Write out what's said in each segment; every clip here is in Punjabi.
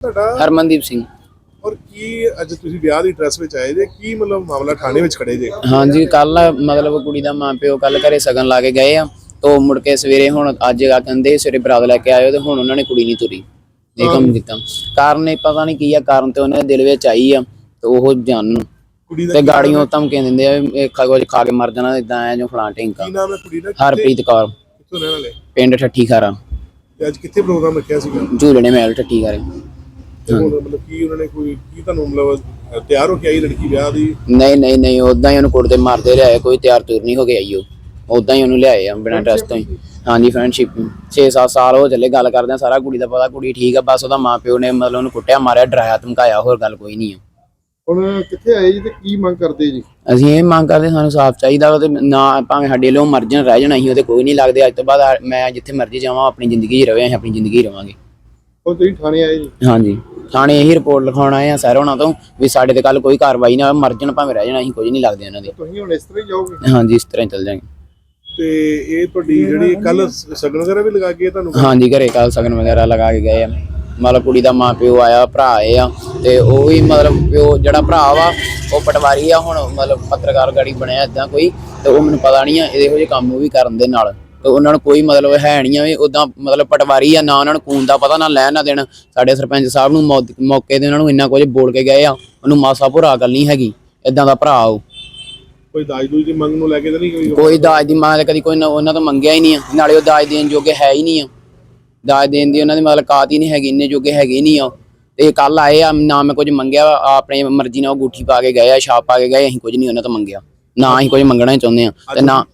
ਤੁਹਾਡਾ? ਹਰਮਨਦੀਪ ਸਿੰਘ। ਔਰ ਕੀ ਅੱਜ ਤੁਸੀਂ ਵਿਆਹ ਦੀ ਡਰੈਸ ਵਿੱਚ ਆਏ ਜੇ? ਕੀ ਮਤਲਬ ਮਾਮਲਾ ਥਾਣੇ ਵਿੱਚ ਖੜੇ ਜੇ? ਹਾਂਜੀ ਕੱਲ ਮਤਲਬ ਕੁੜੀ ਦਾ ਮਾਂ ਪਿਓ ਕੱਲ ਘਰੇ ਸਗਨ ਲਾ ਕੇ ਗਏ ਆ। ਤੋ ਮੁੜ ਕੇ ਸਵੇਰੇ ਹੁਣ ਅੱਜ ਆ ਕਹਿੰਦੇ ਸਵੇਰੇ ਬਰਾਤ ਲੈ ਕੇ ਆਇਓ ਤੇ ਹੁਣ ਉਹਨਾਂ ਨੇ ਕੁੜੀ ਨਹੀਂ ਤੁਰੀ। ਇਹ ਕੰਮ ਕੀਤਾ। ਕਾਰਨ ਇਹ ਪਤਾ ਨਹੀਂ ਕੀ ਆ ਕਾਰਨ ਤੇ ਉਹਨਾਂ ਦਿਲ ਵਿੱਚ ਆਈ ਆ ਤੇ ਉਹ ਜਾਣਨ ਕੁੜੀ ਦਾ ਤੇ ਗਾੜੀਆਂ ਧਮਕੀਆਂ ਦਿੰਦੇ ਆ ਵੀ ਇਹ ਖਾ ਕੁਝ ਖਾ ਕੇ ਮਰ ਜਾਣਾ ਇਦਾਂ ਐ ਜੋ ਫਲਾਂ ਢਿੰਕਾ ਕੀ ਨਾਮ ਹੈ ਕੁੜੀ ਦਾ? ਕਿੱਥੇ- ਹਰਪ੍ਰੀਤ ਕੌਰ। ਕਿੱਥੋਂ ਰਹਿਣ ਵਾਲੇ? ਪਿੰਡ ਠੱਠੀ ਖਾਰਾ। ਤੇ ਅੱਜ ਕਿੱਥੇ ਪ੍ਰੋਗਰਾਮ ਰੱਖਿਆ ਸੀਗਾ? ਝੂਲਣੇ ਮਹਿਲ ਠੱਠੀ ਖਾਰੇ। ਤੇ ਹੁਣ ਮਤਲਬ ਕੀ ਉਹਨਾਂ ਨੇ ਕੋਈ ਕੀ ਤੁਹਾਨੂੰ ਮਤਲਬ ਅ, ਤਿਆਰ ਹੋ ਕੇ ਆਈ ਲੜਕੀ ਵਿਆਹ ਦੀ? ਨਹੀਂ ਨਹੀਂ ਨਹੀਂ ਉਦਾਂ ਹੀ ਉਹਨੂੰ ਕੁੱਟਦੇ ਮਾਰਦੇ ਲਿਆਏ ਕੋਈ ਤਿਆਰ ਤੁਰ ਨਹੀਂ ਹੋ ਗਿਆ ਈ ਉਹ। ਉਦਾਂ ਹੀ ਉਹਨੂੰ ਲਿਆਏ ਆ ਬਿਨਾਂ ਟੈਸਟ ਤੋਂ ਹੀ। ਹਾਂਜੀ ਫਰੈਂਡਸ਼ਿਪ 6-7 ਸਾਲ ਹੋ ਚੱਲੇ ਗੱਲ ਕਰਦੇ ਆ ਸਾਰਾ ਕੁੜੀ ਦਾ ਪਤਾ ਕੁੜੀ ਠੀਕ ਆ ਬਸ ਉਹਦਾ ਮਾਪਿਓ ਨੇ ਮਤਲਬ ਉਹਨੂੰ ਕੁੱਟਿਆ ਮਾਰਿਆ ਡਰਾਇਆ ਧਮਕਾਇਆ ਹੋਰ ਗੱਲ ਕੋਈ ਨਹੀਂ ਆ। ਹੁਣ ਕਿੱਥੇ ਆਏ ਜੀ ਤੇ ਕੀ ਮੰਗ ਕਰਦੇ ਜੀ? ਅਸੀਂ ਇਹ ਮੰਗ ਕਰਦੇ ਸਾਨੂੰ ਸਾਫ਼ ਚਾਹੀਦਾ ਵਾ ਤੇ ਨਾ ਭਾਵੇਂ ਸਾਡੇ ਲਈ ਮਰ ਜਾਣ ਰਹਿ ਜਾਣ ਅਸੀਂ ਉਹਦੇ ਕੋਈ ਨਹੀਂ ਲੱਗਦੇ ਅੱਜ ਤੋਂ ਬਾਅਦ ਮੈਂ ਜਿੱਥੇ ਮਰਜ਼ੀ ਜਾਵਾਂ ਆਪਣੀ ਜ਼ਿੰਦਗੀ 'ਚ ਰਵੇ ਅਸੀਂ ਆਪਣੀ ਜ਼ਿੰਦਗੀ ਰਵਾਂਗੇ। ਤੁਸੀਂ ਥਾਣੇ ਆਏ ਜੀ? ਹਾਂਜੀ। ਥਾਣੇ ਇਹੀ ਰਿਪੋਰਟ ਲਿਖਾਉਣ ਆਏ ਆ ਸਰ ਉਹਨਾਂ ਤੋਂ ਵੀ ਸਾਡੇ ਤੇ ਕੱਲ ਕੋਈ ਕਾਰਵਾਈ ਨਾ ਹੋਵੇ, ਮਰ ਜਾਣ ਭਾਵੇਂ ਰਹਿ ਜਾਣ ਅਸੀਂ ਕੁਝ ਨਹੀਂ ਲੱਗਦੇ ਉਹਨਾਂ ਦੇ। ਤੁਸੀਂ ਹੁਣ ਇਸ ਤਰ੍ਹਾਂ ਹੀ ਜਾਓਗੇ? ਹਾਂਜੀ ਇਸ ਤਰ੍ਹਾਂ ਹੀ ਚੱਲ ਜਾਵਾਂਗੇ। ਤੇ ਇਹ ਤੁਹਾਡੀ ਜਿਹੜੀ ਕੱਲ ਸਗਨ ਵਗੈਰਾ ਵੀ ਲਗਾ ਕੇ ਤੁਹਾਨੂੰ ਹਾਂਜੀ ਘਰੇ ਕੱਲ ਸਗਨ ਵਗੈਰਾ ਲਗਾ ਕੇ ਗਏ ਆ। ਮਤਲਬ ਕੁੜੀ ਦਾ ਮਾਂ ਪਿਓ ਆਇਆ ਭਰਾ ਆਏ ਆ ਤੇ ਉਹ ਵੀ ਮਤਲਬ ਪਿਓ ਜਿਹੜਾ ਭਰਾ ਵਾ ਉਹ ਪਟਵਾਰੀ ਆ ਹੁਣ ਮਤਲਬ ਪੱਤਰਕਾਰ ਗਾੜੀ ਬਣਿਆ ਇਦਾਂ ਕੋਈ ਤੇ ਉਹ ਮੈਨੂੰ ਪਤਾ ਨਹੀਂ ਆ ਇਹੋ ਜਿਹੇ ਕੰਮ ਉਹ ਵੀ ਕਰਨ ਦੇ ਨਾਲ। ਤੇ ਉਹਨਾਂ ਨੂੰ ਕੋਈ ਮਤਲਬ ਹੈ ਨਹੀਂ ਆ ਵੀ ਉਦਾਂ ਮਤਲਬ ਪਟਵਾਰੀ ਆ ਨਾ ਉਹਨਾਂ ਨੂੰ ਕੂਨ ਦਾ ਪਤਾ ਨਾ ਲੈਣ ਨਾ ਦੇਣ। ਸਾਡੇ ਸਰਪੰਚ ਸਾਹਿਬ ਨੂੰ ਮੌ- ਮੌਕੇ ਤੇ ਉਹਨਾਂ ਨੂੰ ਇੰਨਾ ਕੁਝ ਬੋਲ ਕੇ ਗਏ ਆ ਉਹਨੂੰ ਮਾਸਾ ਭੁਰਾ ਗੱਲ ਨਹੀਂ ਹੈਗੀ ਇਦਾਂ ਦਾ ਭਰਾ ਉਹ। ਕੋਈ ਦਾਜ ਦੂਜ ਦੀ ਮੰਗ ਨੂੰ ਲੈ ਕੇ ਤਾਂ ਨਹੀਂ ਕੋਈ ਕੋਈ ਦਾਜ ਦੀ ਮਾਂ ਕਦੀ ਕੋਈ ਨਾ- ਉਹਨਾਂ ਤੋਂ ਮੰਗਿਆ ਹੀ ਨਹੀਂ ਆ। ਨਾਲੇ ਉਹ ਦਾਜ ਦੇਣ ਜੋਗੇ ਹੈ ਹੀ ਨਹੀਂ ਆ। ਦਾਜ ਦੇਣ ਦੀ ਉਹਨਾਂ ਦੀ ਮਤਲਬ ਕਾਤ ਹੀ ਨਹੀਂ ਹੈਗੀ ਇੰਨੇ ਜੋਗੇ ਹੈਗੇ ਹੀ ਨਹੀਂ ਆ। ਤੇ ਕੱਲ ਆਏ ਆ ਨਾ ਮੈਂ ਕੁਝ ਮੰਗਿਆ ਵਾ, ਆਪਣੀ ਮਰਜ਼ੀ ਨਾਲ ਉਹ ਗੁੱਠੀ ਪਾ ਕੇ ਗਏ ਆ ਛਾਪ ਪਾ ਕੇ ਗਏ ਅਸੀਂ ਕੁਝ ਨਹੀਂ ਉਹਨਾਂ ਤੋਂ ਮੰਗਿਆ। ਨਾ ਅਸੀਂ ਕੁਝ ਮੰਗਣਾ ਹੀ ਚਾਹੁੰਦੇ ਆ ਤੇ ਨਾ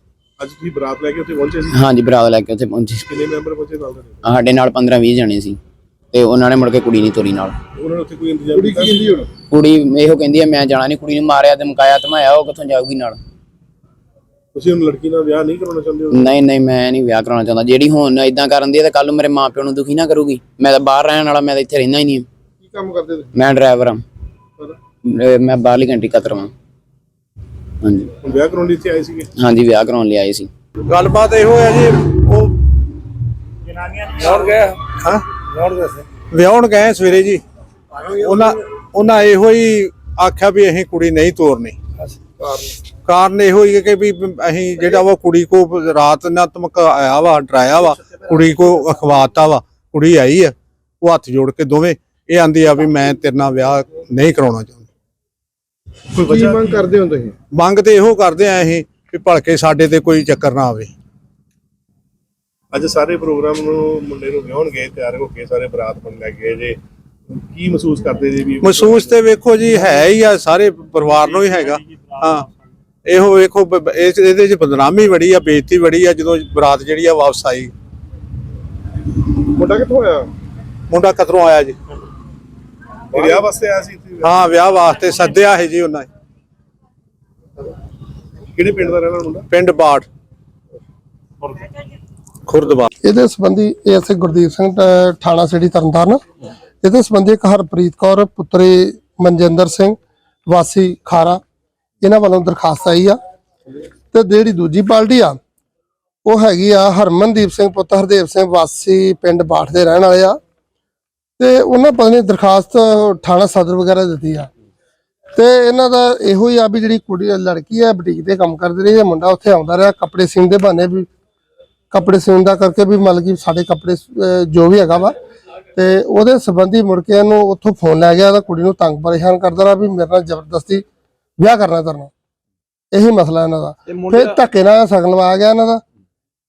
ਅੱਜ ਤੁਸੀਂ ਬਰਾਤ ਲੈ ਕੇ ਉੱਥੇ ਪਹੁੰਚੇ ਸੀ? ਹਾਂਜੀ ਬਰਾਤ ਲੈ ਕੇ ਉੱਥੇ ਪਹੁੰਚੇ ਕਿੰਨੇ ਮੈਂਬਰ ਪਹੁੰਚੇ ਨਾਲ ਤੁਹਾਡੇ ਸਾਡੇ ਨਾਲ 15 20 ਜਣੇ ਸੀ ਤੇ ਉਹਨਾਂ ਨੇ ਮੁੜ ਕੇ ਕੁੜੀ ਨਹੀਂ ਤੋਰੀ ਨਾਲ। ਉਹਨਾਂ ਨੇ ਉੱਥੇ ਕੋਈ ਇੰਤਜ਼ਾਮ ਕੁੜੀ ਕੀਤਾ ਕੀ ਕਹਿੰਦੀ ਹੁਣ? ਕੁੜੀ ਇਹੋ ਕਹਿੰਦੀ ਆ ਮੈਂ ਜਾਣਾ ਨਹੀਂ ਕੁੜੀ ਨੂੰ ਮਾਰਿਆ ਧਮਕਾਇਆ ਧਮਾਇਆ ਉਹ ਕਿੱਥੋਂ ਜਾਊਗੀ ਨਾਲ? ਤੁਸੀਂ ਹੁਣ ਲੜਕੀ ਨਾਲ ਵਿਆਹ ਨਹੀਂ ਕਰਾਉਣਾ ਚਾਹੁੰਦੇ ਹੋ? ਨਹੀਂ ਨਹੀਂ ਮੈਂ ਨਹੀਂ ਵਿਆਹ ਕਰਾਉਣਾ ਚਾਹੁੰਦਾ। ਜਿਹੜੀ ਹੁਣ ਇਦਾਂ ਕਰਨ ਦੀ ਹੈ ਤਾਂ ਕੱਲ ਨੂੰ ਮੇਰੇ ਮਾਪਿਆਂ ਨੂੰ ਦੁਖੀ ਨਾ ਕਰੂਗੀ। ਮੈਂ ਤਾਂ ਬਾਹਰ ਰਹਿਣ ਵਾਲਾ ਮੈਂ ਤਾਂ ਇੱਥੇ ਰਹਿੰਦਾ ਹੀ ਨਹੀਂ। ਕੀ ਕੰਮ ਕਰਦੇ ਤੁਸੀਂ? ਮੈਂ ਡਰਾਈਵਰ ਹਾਂ। ਮੈਂ ਬਾਹਰਲੀ ਕੰਟਰੀ ਕਤਰਵਾਂ ਹਾਂਜੀ। ਵਿਆਹ ਕਰਾਉਣ ਲਈ ਇੱਥੇ ਆਏ ਸੀਗੇ? ਹਾਂਜੀ ਵਿਆਹ ਕਰਾਉਣ ਲਈ ਆਏ ਸੀ। ਗੱਲਬਾਤ ਇਹੋ ਹੈ ਜੀ ਉਹ ਜਨਾਨੀਆਂ ਗਏ ਹਾਂ? ਵਿਆਹਣ ਗਏ ਸਵੇਰੇ ਜੀ। ਉਹਨਾਂ ਉਹਨਾਂ ਇਹੋ ਹੀ ਆਖਿਆ ਵੀ ਅਸੀਂ ਕੁੜੀ ਨਹੀਂ ਤੋਰਨੀ। ਕਾਰਨ ਇਹੋ ਹੀ ਹੈ ਕਿ ਵੀ ਅਸੀਂ ਜਿਹੜਾ ਵਾ ਕੁੜੀ ਕੋ ਰਾਤ ਨਾ ਧਮਕਾਇਆ ਵਾ ਡਰਾਇਆ ਵਾ ਕੁੜੀ ਕੋ ਅਖਵਾਤਾ ਵਾ ਕੁੜੀ ਆਈ ਆ ਉਹ ਹੱਥ ਜੋੜ ਕੇ ਦੋਵੇਂ ਇਹ ਆਂਦੀ ਆ ਵੀ ਮੈਂ ਤੇਰੇ ਨਾਲ ਵਿਆਹ ਨਹੀਂ ਕਰਾਉਣਾ ਚਾਹੁੰਦੀ। ਕੀ ਮੰਗ ਕਰਦੇ ਹੋ ਤੁਸੀਂ? ਮੰਗ ਤੇ ਇਹੋ ਕਰਦੇ ਆ ਅਸੀਂ ਵੀ ਭਲਕੇ ਸਾਡੇ ਤੇ ਕੋਈ ਚੱਕਰ ਨਾ ਆਵੇ। ਅੱਜ ਸਾਰੇ ਪ੍ਰੋਗਰਾਮ ਨੂੰ ਮੁੰਡੇ ਨੂੰ ਵਿਆਹਣ ਗਏ ਤਿਆਰ ਹੋ ਕੇ ਸਾਰੇ ਬਰਾਤ ਬਣ ਲੈ ਗਏ ਜੇ। ਕੀ ਮਹਿਸੂਸ ਕਰਦੇ ਜੀ ਵੀ ਮਹਿਸੂਸ ਤੇ ਵੇਖੋ ਜੀ ਹੈ ਹੀ ਆ ਸਾਰੇ ਪਰਿਵਾਰ ਨੂੰ ਹੀ ਹੈਗਾ। ਹਾਂ। ਇਹੋ ਵੇਖੋ ਇਹਦੇ ਚ ਬਦਨਾਮੀ ਬੜੀ ਆ ਬੇਇੱਜ਼ਤੀ ਬੜੀ ਆ ਜਦੋਂ ਬਰਾਤ ਜਿਹੜੀ ਆ ਵਾਪਸ ਆਈ। ਮੁੰਡਾ ਕਿੱਥੋਂ ਆਇਆ? ਮੁੰਡਾ ਕਤਰੋਂ ਆਇਆ ਜੀ। ਇਹ ਵਿਆਹ ਵਾਸਤੇ ਆਇਆ ਸੀ? ਹਾਂ ਵਿਆਹ ਵਾਸਤੇ ਸੱਦਿਆ ਹੈ ਜੀ ਉਹਨਾਂ ਨੇ। ਕਿਹੜੇ ਪਿੰਡ ਦਾ ਰਹਿਣ ਵਾਲਾ ਮੁੰਡਾ? ਪਿੰਡ ਬਾੜ ਖੁਰਦਬਾੜ। ਇਹਦੇ ਸੰਬੰਧੀ ਐਸਏ ਗੁਰਦੀਪ ਸਿੰਘ ਥਾਣਾ ਸਿਟੀ ਤਰਨਤਾਰਨ। ਇਹਦੇ ਸੰਬੰਧੀ ਇੱਕ ਹਰਪ੍ਰੀਤ ਕੌਰ ਪੁੱਤਰੀ ਮਨਜਿੰਦਰ ਸਿੰਘ ਵਾਸੀ ਖਾਰਾ ਇਹਨਾਂ ਵੱਲੋਂ ਦਰਖਾਸਤ ਆਈ ਆ। ਤੇ ਜਿਹੜੀ ਦੂਜੀ ਪਾਰਟੀ ਆ ਉਹ ਹੈਗੀ ਆ ਹਰਮਨਦੀਪ ਸਿੰਘ ਪੁੱਤ ਹਰਦੇਵ ਸਿੰਘ ਵਾਸੀ ਪਿੰਡ ਬਾਠ ਦੇ ਰਹਿਣ ਵਾਲੇ ਆ। ਤੇ ਉਹਨਾਂ ਪਤਾ ਨਹੀਂ ਦਰਖਾਸਤ ਥਾਣਾ ਸਦਰ ਵਗੈਰਾ ਦਿੱਤੀ ਆ। ਤੇ ਇਹਨਾਂ ਦਾ ਇਹੋ ਹੀ ਆ ਵੀ ਜਿਹੜੀ ਕੁੜੀ ਲੜਕੀ ਆ ਬੁਟੀਕ ਤੇ ਕੰਮ ਕਰਦੀ ਰਹੀ ਹੈ ਮੁੰਡਾ ਉੱਥੇ ਆਉਂਦਾ ਰਿਹਾ ਕੱਪੜੇ ਸੀਨ ਦੇ ਬਹਾਨੇ ਵੀ ਕੱਪੜੇ ਸਿਉਣ ਦਾ ਕਰਕੇ ਵੀ ਮਤਲਬ ਕਿ ਸਾਡੇ ਕੱਪੜੇ ਜੋ ਵੀ ਹੈਗਾ ਵਾ। ਤੇ ਉਹਦੇ ਸੰਬੰਧੀ ਮੁੜ ਕੇ ਇਹਨੂੰ ਉੱਥੋਂ ਫੋਨ ਲੈ ਗਿਆ ਤਾਂ ਕੁੜੀ ਨੂੰ ਤੰਗ ਪਰੇਸ਼ਾਨ ਕਰਦਾ ਰਿਹਾ ਵੀ ਮੇਰੇ ਨਾਲ ਜ਼ਬਰਦਸਤੀ ਵਿਆਹ ਕਰਨਾ ਕਰਨਾ ਇਹੀ ਮਸਲਾ ਇਹਨਾਂ ਦਾ। ਫਿਰ ਧੱਕੇ ਨਾਲ ਸਗਨ ਲਵਾਇਆ ਗਿਆ ਇਹਨਾਂ ਦਾ।